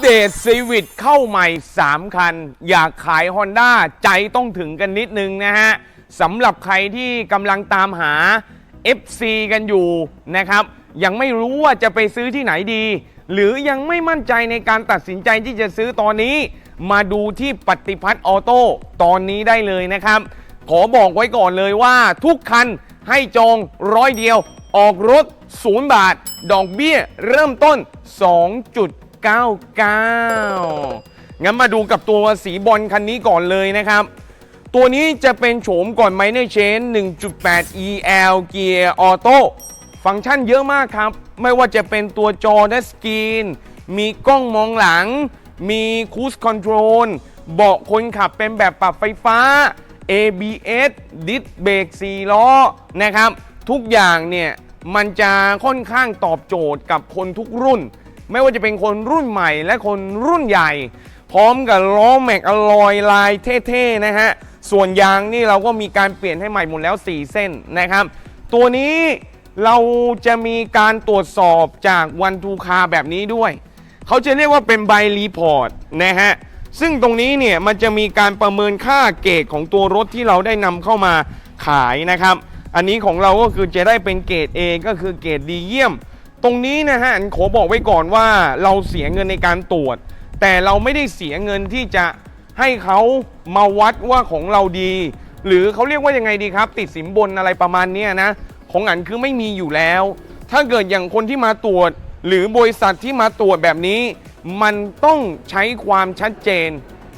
เดตซีวิตเข้าใหม่ 3 คัน อยากขาย Honda ใจต้องถึงกันนิดนึงนะฮะสำหรับใครที่กำลังตามหา FC กันอยู่นะครับ ยังไม่รู้ว่าจะไปซื้อที่ไหนดี หรือยังไม่มั่นใจในการตัดสินใจที่จะซื้อตอนนี้ มาดูที่ปฏิพัฒน์ออโต้ตอนนี้ได้เลยนะครับ ขอบอกไว้ก่อนเลยว่าทุกคันให้จองร้อยเดียว ออกรถ 0 บาท ดอกเบี้ยเริ่มต้น 99 งั้นมาดูกับตัวสีบอลคันนี้ก่อนเลยนะครับ ตัวนี้จะเป็นโฉมก่อนไมเนอร์เชน1.8 EL Gear Auto ฟังก์ชันเยอะมากครับ ไม่ว่าจะเป็นตัวจอดัสกรีน มีกล้องมองหลัง มีคูสคอนโทรลเบาะคนขับเป็นแบบปรับไฟฟ้า ABS ดิสเบรก4ล้อนะครับ ทุกอย่างเนี่ย มันจะค่อนข้างตอบโจทย์กับคนทุกรุ่น ไม่ว่าจะเป็นคนรุ่นใหม่และคนรุ่นใหญ่ พร้อมกับล้อแม็กอลลอยลายเท่ๆนะฮะ ส่วนยางนี่เราก็มีการเปลี่ยนให้ใหม่หมดแล้ว 4 เส้นนะครับ ตัวนี้เราจะมีการตรวจสอบจากวันทูคาแบบนี้ด้วย เขาจะเรียกว่าเป็นใบรีพอร์ตนะฮะ ซึ่งตรงนี้เนี่ยมันจะมีการประเมินค่าเกรดของตัวรถที่เราได้นำเข้ามาขายนะครับ อันนี้ของเราก็คือจะได้เป็นเกรด A ก็คือเกรดดีเยี่ยม ตรงนี้นะฮะอันขอบอกไว้ก่อนว่าเราเสียเงินในการตรวจ แต่เราไม่ได้เสียเงินที่จะให้เขามาวัดว่าของเราดี หรือเขาเรียกว่ายังไงดีครับ ติดสินบนอะไรประมาณนี้นะ ของอันคือไม่มีอยู่แล้ว ถ้าเกิดอย่างคนที่มาตรวจ หรือบริษัทที่มาตรวจแบบนี้ มันต้องใช้ความชัดเจน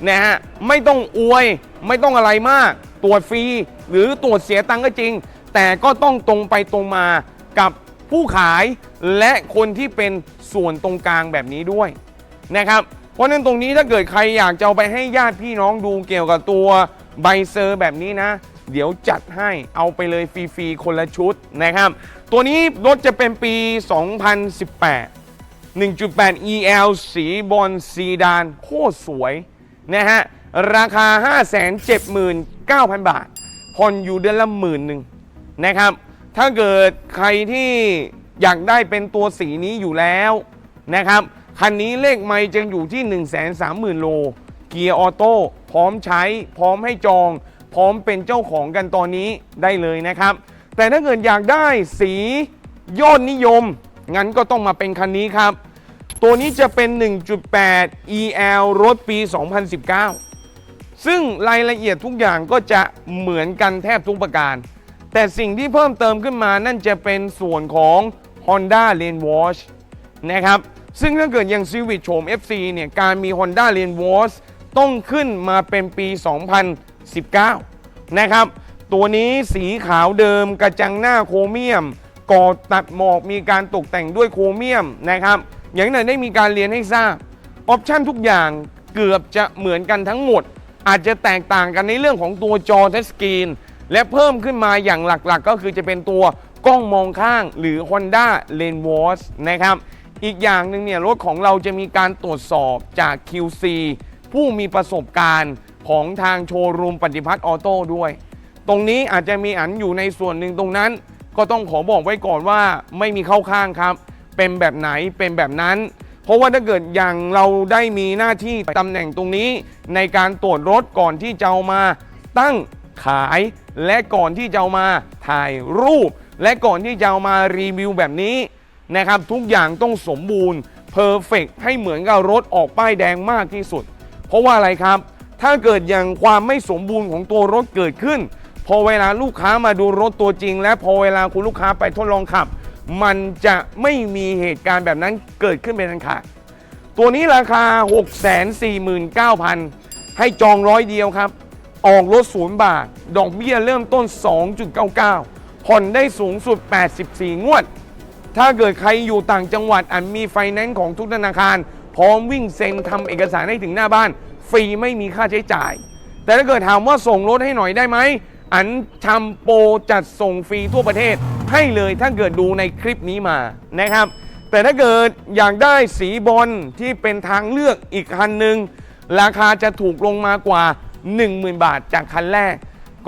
นะฮะไม่ต้องอวยไม่ต้องอะไรมาก ตรวจฟรี หรือตรวจเสียตังค์ก็จริง แต่ก็ต้องตรงไปตรงมากับ ผู้ขายและคนที่เป็นส่วนตรงกลางแบบนี้ด้วยนะครับ เพราะนั้นตรงนี้ถ้าเกิดใครอยากจะเอาไปให้ญาติพี่น้องดูเกี่ยวกับตัวใบเซอร์แบบนี้นะ เดี๋ยวจัดให้เอาไปเลยฟรีๆคนละชุดนะครับ ตัวนี้รถจะเป็นปี 2018 1.8 EL สีบอลซีดานโคตรสวยนะฮะ ราคา 579,000 บาทผ่อนอยู่เดือนละหมื่นหนึ่งนะครับ ถ้าเกิดใครที่อยากได้เป็นตัวสีนี้อยู่แล้วนะครับ คันนี้เลขไม่จึงอยู่ที่ 130,000 โล เกียร์ออโต้พร้อมใช้ พร้อมให้จอง พร้อมเป็นเจ้าของกันตอนนี้ได้เลยนะครับ แต่ถ้าเกิดอยากได้สียอดนิยม งั้นก็ต้องมาเป็นคันนี้ครับ ตัวนี้จะเป็น 1.8 EL รถปี 2019 ซึ่งรายละเอียดทุกอย่างก็จะเหมือนกันแทบทุกประการ แต่สิ่งที่เพิ่มเติมขึ้นมานั่นจะเป็นส่วนของ Honda Lane Wash นะครับ ซึ่งถ้าเกิดอย่าง Civic โฉม FC เนี่ย การมี Honda Lane Wash ต้องขึ้นมาเป็นปี 2019 นะครับ ตัวนี้สีขาวเดิมกระจังหน้าโครเมียมก่อตัดหมอกมีการตกแต่งด้วยโครเมียมนะครับ อย่างนั้นได้มีการเรียนให้ทราบ ออปชั่นทุกอย่างเกือบจะเหมือนกันทั้งหมด อาจจะแตกต่างกันในเรื่องของตัวจอทัชสกรีน และเพิ่มขึ้นมาอย่างหลักๆ ก็คือจะเป็นตัวกล้องมองข้างหรือ Honda Lane Watch นะครับ อีกอย่างหนึ่งเนี่ยรถของเราจะมีการตรวจสอบจาก QC ผู้มีประสบการณ์ของทางโชว์รูมปฏิพัฒน์ออโต้ด้วย ตรงนี้อาจจะมีอันอยู่ในส่วนหนึ่งตรงนั้น ก็ต้องขอบอกไว้ก่อนว่าไม่มีเข้าข้างครับ เป็นแบบไหนเป็นแบบนั้น เพราะว่าถ้าเกิดอย่างเราได้มีหน้าที่ตำแหน่งตรงนี้ ในการตรวจรถก่อนที่จะเอามาตั้ง ขาย และก่อนที่จะเอามาถ่ายรูป และก่อนที่จะเอามารีวิวแบบนี้นะครับ ทุกอย่างต้องสมบูรณ์เพอร์เฟกให้เหมือนกับรถออกป้ายแดงมากที่สุด เพราะว่าอะไรครับ ถ้าเกิดอย่างความไม่สมบูรณ์ของตัวรถเกิดขึ้น พอเวลาลูกค้ามาดูรถตัวจริง และพอเวลาคุณลูกค้าไปทดลองขับ มันจะไม่มีเหตุการณ์แบบนั้นเกิดขึ้นเป็นอันขาดตัวนี้ราคา 649,000 ให้จองร้อยเดียวครับ ออกรถศูนย์บาท ดอกเบี้ยเริ่มต้น 2.99 ผ่อนได้สูงสุด 84 งวด ถ้าเกิดใครอยู่ต่างจังหวัดอันมีไฟแนนซ์ของทุกธนาคาร พร้อมวิ่งเซ็นทำเอกสารให้ถึงหน้าบ้าน ฟรีไม่มีค่าใช้จ่าย แต่ถ้าเกิดถามว่าส่งรถให้หน่อยได้ไหม อันทำโปรจัดส่งฟรีทั่วประเทศ ให้เลยถ้าเกิดดูในคลิปนี้มานะครับ แต่ถ้าเกิดอยากได้สีบอลที่เป็นทางเลือกอีกคันหนึ่งราคาจะถูกลงมากว่า 10,000 บาทจากคันแรก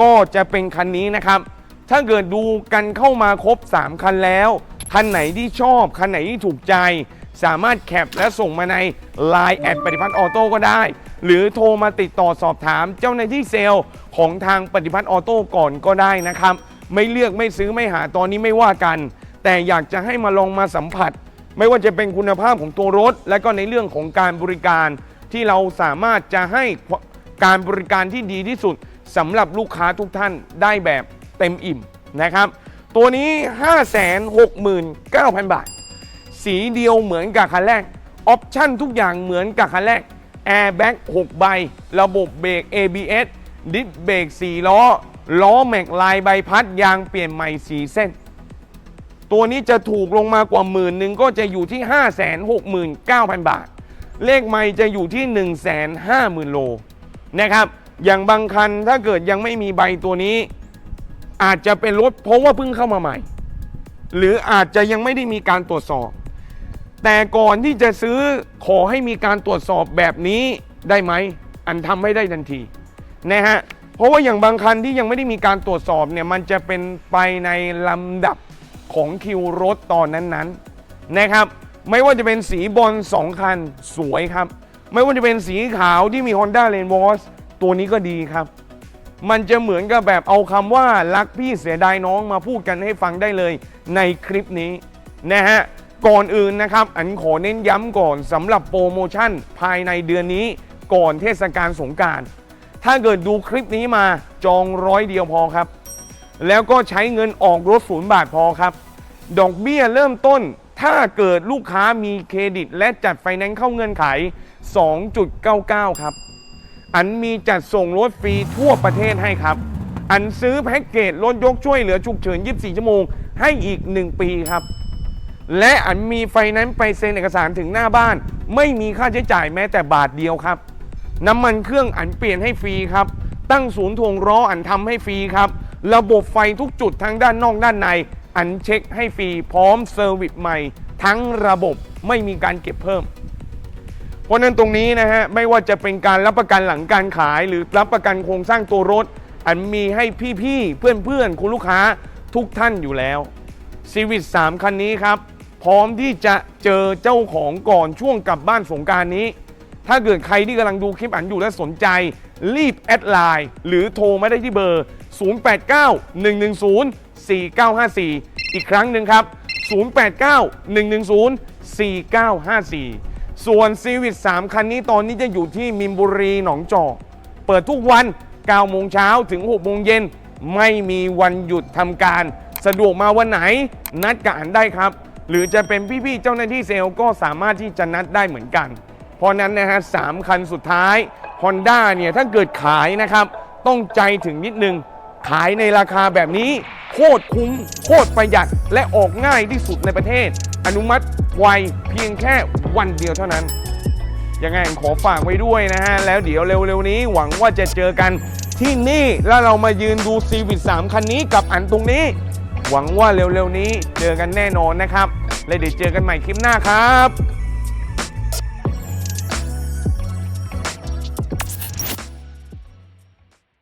ก็จะเป็นคันนี้นะครับ ถ้าเกิดดูกันเข้ามาครบ 3 คันแล้ว คันไหนที่ชอบ คันไหนที่ถูกใจ สามารถแคปและส่งมาใน Line แอดปฏิพัฒน์ออโต้ก็ได้ หรือโทรมาติดต่อสอบถามเจ้าหน้าที่เซลล์ของทางปฏิพัฒน์ออโต้ก่อนก็ได้นะครับ ไม่เลือกไม่ซื้อไม่หาตอนนี้ไม่ว่ากัน แต่อยากจะให้มาลองมาสัมผัส ไม่ว่าจะเป็นคุณภาพของตัวรถ และก็ในเรื่องของการบริการที่เราสามารถจะให้ การบริการที่ดีที่สุดสำหรับลูกค้าทุกท่านได้แบบเต็มอิ่มนะครับ ตัวนี้ 569,000 บาท สีเดียวเหมือนกับคันแรก ออปชั่นทุกอย่างเหมือนกับคันแรกแอร์แบ็ก6ใบ ระบบเบรก ABS ดิสเบรก4ล้อ ล้อแม็กลายใบพัดยางเปลี่ยนใหม่ 4 เส้น ตัวนี้จะถูกลงมากว่าหมื่นหนึ่งก็จะอยู่ที่ 569,000 บาท เลขไม่จะอยู่ที่ 150,000 โล นะครับ อย่างบางคันถ้าเกิดยังไม่มีใบตัวนี้ อาจจะเป็นรถเพราะว่าเพิ่งเข้ามาใหม่ หรืออาจจะยังไม่ได้มีการตรวจสอบ แต่ก่อนที่จะซื้อขอให้มีการตรวจสอบแบบนี้ได้ไหม อันทำไม่ได้ทันทีนะฮะเพราะว่าอย่างบางคันที่ยังไม่ได้มีการตรวจสอบเนี่ยมันจะเป็นไปในลำดับของคิวรถตอนนั้นๆนะครับ ไม่ว่าจะเป็นสีบอล2คันสวยครับ ไม่ว่าจะเป็นสีขาวที่มี Honda r a i n w a s ตัวนี้ก็ดีครับ มันจะเหมือนกับแบบเอาคำว่ารักพี่เสียดายน้องมาพูดกันให้ฟังได้เลยในคลิปนี้นะฮะก่อนอื่นนะครับ อันขอเน้นย้ำก่อนสำหรับโปรโมชั่นภายในเดือนนี้ก่อนเทศกาลสงการ ถ้าเกิดดูคลิปนี้มาจองร้อยเดียวพอครับ แล้วก็ใช้เงินออกรถศูนย์บาทพอครับ ดอกเบี้ยเริ่มต้น ถ้าเกิดลูกค้ามีเครดิต และจัดไฟแนนซ์เข้าเงื่อนไข 2.99 ครับ อันมีจัดส่งรถฟรีทั่วประเทศให้ครับ อันซื้อแพ็กเกจรถยกช่วยเหลือฉุกเฉิน 24 ชั่วโมง ให้อีก 1 ปีครับ และอันมีไฟแนนซ์ไปเซ็นเอกสารถึงหน้าบ้าน ไม่มีค่าใช้จ่ายแม้แต่บาทเดียวครับ น้ำมันเครื่องอันเปลี่ยนให้ฟรีครับ ตั้งศูนย์ทวงล้ออันทำให้ฟรีครับ ระบบไฟทุกจุดทั้งด้านนอกด้านใน อันเช็คให้ฟรีพร้อมเซอร์วิสใหม่ ทั้งระบบไม่มีการเก็บเพิ่ม เพราะนั้นตรงนี้นะฮะไม่ว่าจะเป็นการรับประกันหลังการขาย หรือรับประกันโครงสร้างตัวรถ อันมีให้พี่ๆ เพื่อนๆ คุณลูกค้าทุกท่านอยู่แล้วซีวิต3คันนี้ครับ พร้อมที่จะเจอเจ้าของก่อนช่วงกลับบ้านสงการนี้ ถ้าเกิดใครที่กำลังดูคลิปอันอยู่และสนใจ รีบแอดไลน์หรือโทรมาได้ที่เบอร์ 089-110-4954 อีกครั้งหนึ่งครับ 089-110-4954 ส่วนซีวิต3คันนี้ตอนนี้จะอยู่ที่มินบุรีหนองจอก เปิดทุกวัน 9 โมงเช้าถึง 6 โมงเย็น ไม่มีวันหยุดทำการ สะดวกมาวันไหน นัดกันได้ครับ หรือจะเป็นพี่ๆเจ้าหน้าที่เซลล์ก็สามารถที่จะนัดได้เหมือนกัน เพราะนั้นนะฮะสามคันสุดท้าย Honda เนี่ยถ้าเกิดขายนะครับ ต้องใจถึงนิดนึง ขายในราคาแบบนี้โคตรคุ้มโคตรประหยัดและออกง่ายที่สุดในประเทศ อนุมัติไวเพียงแค่วันเดียวเท่านั้น ยังไงขอฝากไว้ด้วยนะฮะ แล้วเดี๋ยวเร็วๆนี้หวังว่าจะเจอกันที่นี่แล้วเรามายืนดูซีวิต3คันนี้กับอันตรงนี้ หวังว่าเร็วๆนี้เจอกันแน่นอนนะครับ และเดี๋ยวเจอกันใหม่คลิปหน้าครับ